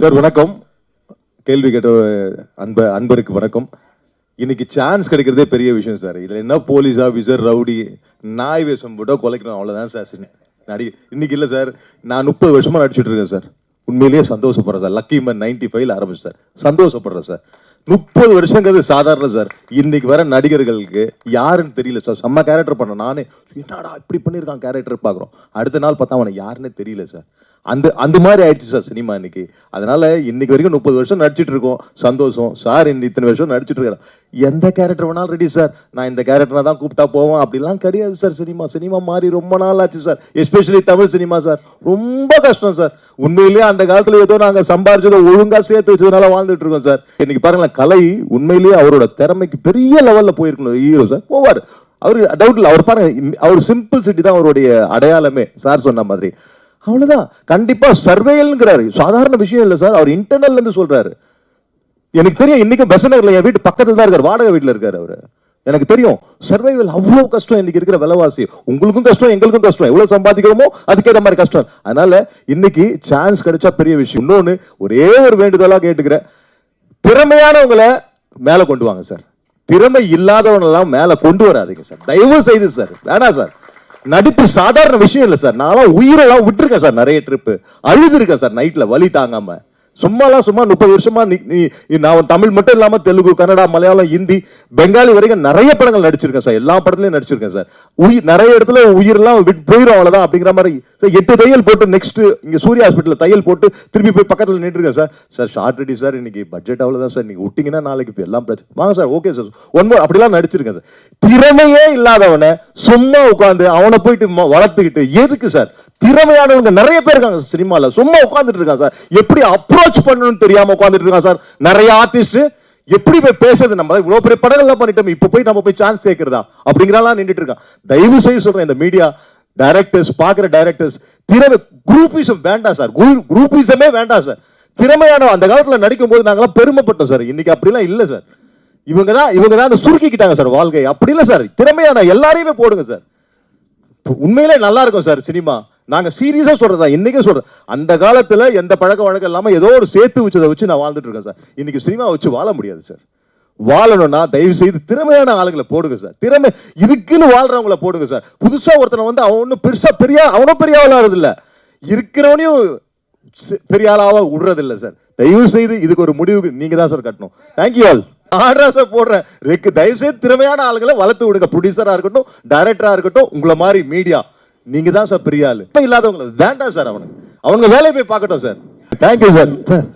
Sir வணக்கம். கேள்வி கேட்ட அன்ப அன்பருக்கு வணக்கம். இன்னைக்கு சான்ஸ் கிடைக்கிறதே பெரிய விஷயம் சார். இதுல என்ன போலீஸ் ஆஃபீஸர் ரவுடி நாய் வேஷம் போட்டால் கொலைக்கணும் அவ்வளோதான் சார். நடி இன்னைக்கு இல்லை சார். நான் முப்பது வருஷமா நடிச்சுட்டு இருக்கேன் சார். உண்மையிலேயே சந்தோஷப்படுறேன் சார். லக்கி மேன் நைன்டி ஃபைவ்ல ஆரம்பிச்சு சார். சந்தோஷப்படுறேன் சார். முப்பது வருஷங்கிறது சாதாரண சார். இன்னைக்கு வர நடிகர்களுக்கு யாருன்னு தெரியல சார். செம்ம கேரக்டர் பண்ண. நானே என்னடா இப்படி பண்ணியிருக்கான் கேரக்டர் பார்க்குறோம் அடுத்த நாள் பார்த்தா அவனை யாருன்னே தெரியல சார். அந்த அந்த மாதிரி ஆயிடுச்சு சார் சினிமா இன்னைக்கு. அதனால இன்னைக்கு வரைக்கும் முப்பது வருஷம் நடிச்சிட்டு இருக்கோம். சந்தோஷம். சார் இந்த இத்தனை வருஷம் நடிச்சிட்டு இருக்கிறேன் எந்த கேரக்டர் வேணாலும் ரெடி சார். நான் இந்த கேரக்டரை தான் கூப்பிட்டா போவேன் அப்படிலாம் கிடையாது சார் சினிமா. சினிமா மாறி ரொம்ப நாள் ஆச்சு sir. Especially Tamil cinema sir. ரொம்ப கஷ்டம் சார். உண்மையிலேயே அந்த காலத்தில் ஏதோ நாங்கள் சம்பாரிச்சதை ஒழுங்காக சேர்த்து வச்சதுனால வாழ்ந்துட்டு இருக்கோம் சார். இன்னைக்கு பாருங்களேன் கலை உண்மையிலேயே அவரோட திறமைக்கு பெரிய லெவல்ல போயிருக்கணும் ஹீரோ சார் போவார். அவர் டவுட் அவர் பாருங்க அவர் சிம்பிள் சிட்டி தான் அவருடைய அடையாளமே சார் சொன்ன மாதிரி. அவ்வளவுதான். கண்டிப்பா சர்வேல்ங்கிறாரு சாதாரண விஷயம் இல்லை சார் அவர் இன்டர்னல்ல இருந்து சொல்றாரு. எனக்கு தெரியும் இன்னைக்கு நகரில் என் வீட்டு பக்கத்துல தான் இருக்கார் வாடகை வீட்டில் இருக்காரு அவரு. எனக்கு தெரியும். சர்வைவல் அவ்வளோ கஷ்டம் இன்னைக்கு இருக்கிற விலைவாசி. உங்களுக்கும் கஷ்டம் எங்களுக்கும் கஷ்டம். எவ்வளவு சம்பாதிக்கிறோமோ அதுக்கேற்ற மாதிரி கஷ்டம். அதனால இன்னைக்கு சான்ஸ் கிடைச்சா பெரிய விஷயம். இன்னொன்னு ஒரே ஒரு வேண்டுதலா கேட்டுக்கிறேன். திறமையானவங்களை மேலே கொண்டு வாங்க சார். திறமை இல்லாதவனெல்லாம் மேலே கொண்டு வராதீங்க சார். தயவு செய்து சார். வேணாம் சார். நடிப்பு சாதாரண விஷயம் இல்லை சார். நான்லாம் உயிரெல்லாம் விட்டுருக்கேன் சார். நிறைய ட்ரிப்பு அழுதுருக்கேன் சார். நைட்டில் வலி தாங்காமல் சும்மாலாம் சும்மா முப்பது வருஷமா நீ நான் தமிழ் மட்டும் இல்லாமல் தெலுங்கு கன்னடா மலையாளம் ஹிந்தி பெங்காலி வரைக்கும் நிறைய படங்கள் நடிச்சிருக்கேன் சார். எல்லா படத்துலையும் நடிச்சிருக்கேன் சார். உயிர் நிறைய இடத்துல உயிரெல்லாம் விட்டு போயிடும் அவ்வளோதான் அப்படிங்கிற மாதிரி. சார் எட்டு தையல் போட்டு நெக்ஸ்ட் இங்கே சூரிய ஹாஸ்பிட்டலில் தையல் போட்டு திருப்பி போய் பக்கத்தில் நின்றுருக்கேன் sir. Sir shot ready sir. இன்னைக்கு பட்ஜெட் அவ்வளோதான் சார். நீங்கள் விட்டிங்கன்னா நாளைக்கு இப்ப எல்லாம் பிரச்சனை. வாங்க sir okay sir. One more அப்படிலாம் நடிச்சிருக்கேன் சார். திறமையே இல்லாதவனை சும்மா உட்காந்து அவனை போயிட்டு வளர்த்துக்கிட்டு எதுக்கு சார்? திறமையானவங்க நிறைய பேர் இருக்காங்க சினிமாவில் சும்மா உட்காந்துட்டு இருக்காங்க சார். எப்படி அப்ரோச் பண்ணணும்னு தெரியாம உட்காந்துட்டு இருக்காங்க சார். நிறைய ஆர்டிஸ்ட் எப்படி போய் பேசுறது? நம்ம இவ்வளோ பெரிய படங்கள்லாம் பண்ணிட்டோம். இப்போ போய் நம்ம போய் சான்ஸ் கேட்கறதா அப்படிங்கிறலாம் நின்றுட்டு இருக்கான் தயவு செய்து சொல்றேன் இந்த மீடியா டைரக்டர்ஸ் பார்க்குற டைரக்டர்ஸ் திறமை குரூப்பிசம் வேண்டாம் சார். குரூப்பிசமே வேண்டாம் சார். திறமையான அந்த காலத்தில் நடிக்கும் போது நாங்களாம் பெருமைப்பட்டோம் சார். இன்னைக்கு அப்படிலாம் இல்லை சார். இவங்க தான் இவங்க தான் சுருக்கிக்கிட்டாங்க சார் வாழ்க்கை அப்படி இல்லை சார். திறமையான எல்லாரையுமே போடுங்க சார். உண்மையிலே நல்லா இருக்கும் சார் சினிமா. நாங்கள் சீரியஸாக சொல்றதா? இன்னைக்கே சொல்கிறேன் அந்த காலத்தில் எந்த பழக்க வழக்கம் இல்லாமல் ஏதோ ஒரு சேர்த்து வச்சதை வச்சு நான் வாழ்ந்துட்டு இருக்கேன் சார். இன்றைக்கி சினிமா வச்சு வாழ முடியாது சார். வாழணும்னா தயவு செய்து திறமையான ஆளுங்களை போடுங்க சார். திறமை இதுக்குன்னு வாழ்கிறவங்கள போடுங்க சார். புதுசாக ஒருத்தனை வந்து அவன் ஒன்றும் பெருசாக பெரிய அவனும் பெரிய ஆளாகிறது இல்லை இருக்கிறவனையும் பெரிய ஆளாக விடுறதில்ல சார். தயவு செய்து இதுக்கு ஒரு முடிவுக்கு நீங்கள் தான் சார் கட்டணும். தேங்க்யூ ஆல் ஆர்டர்ஸை போடுறேன். ரெக்கு தயவு செய்து திறமையான ஆளுங்களை வளர்த்து விடுங்க. ப்ரொடியூசராக இருக்கட்டும் டைரக்டராக இருக்கட்டும் உங்களை மாதிரி மீடியா நீங்க தான் சார் பெரிய ஆளு. இப்ப இல்லாதவங்க வேண்டாம் சார் அவனுக்கு அவங்க வேலையை போய் பார்க்கட்டும் சார். Thank you sir sir